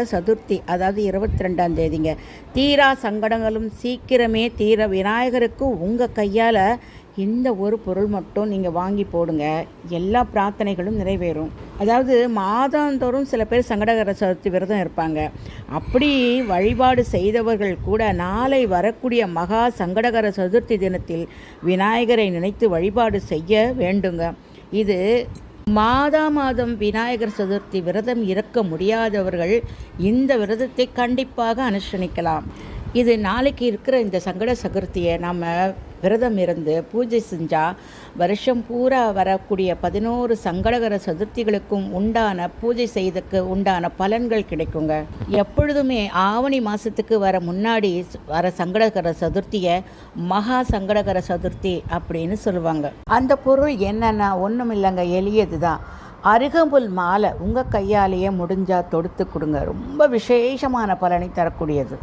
சதுர்த்தி அதாவது இருபத்தி ரெண்டாம் தேதிங்க. தீரா சங்கடங்களும் சீக்கிரமே தீர விநாயகருக்கு உங்கள் கையால் இந்த ஒரு பொருள் மட்டும் நீங்கள் வாங்கி போடுங்க. எல்லா பிரார்த்தனைகளும் நிறைவேறும். அதாவது மாதந்தோறும் சில பேர் சங்கடகர சதுர்த்தி விரதம் இருப்பாங்க. அப்படி வழிபாடு செய்தவர்கள் கூட நாளை வரக்கூடிய மகா சங்கடகர சதுர்த்தி தினத்தில் விநாயகரை நினைத்து வழிபாடு செய்ய வேண்டுங்க. இது மாதா மாதம் விநாயகர் சதுர்த்தி விரதம் இருக்க முடியாதவர்கள் இந்த விரதத்தை கண்டிப்பாக அனுஷ்டிக்கலாம் இது நாளைக்கு இருக்கிற இந்த சங்கட சதுர்த்தியை நாம் விரதம் இருந்து பூஜை செஞ்சால் வருஷம் பூரா வரக்கூடிய பதினோரு சங்கடகர சதுர்த்திகளுக்கும் உண்டான பூஜை செய்தக்கு உண்டான பலன்கள் கிடைக்குங்க. எப்பொழுதுமே ஆவணி மாதத்துக்கு வர முன்னாடி வர சங்கடகர சதுர்த்தியை மகா சங்கடகர சதுர்த்தி அப்படின்னு சொல்லுவாங்க. அந்த பொருள் என்னென்னா ஒன்றும் இல்லைங்க எளியது தான். அருகம்புல் மாலை உங்கள் கையாலேயே முடிஞ்சால் தொடுத்து கொடுங்க. ரொம்ப விசேஷமான பலனை தரக்கூடியது.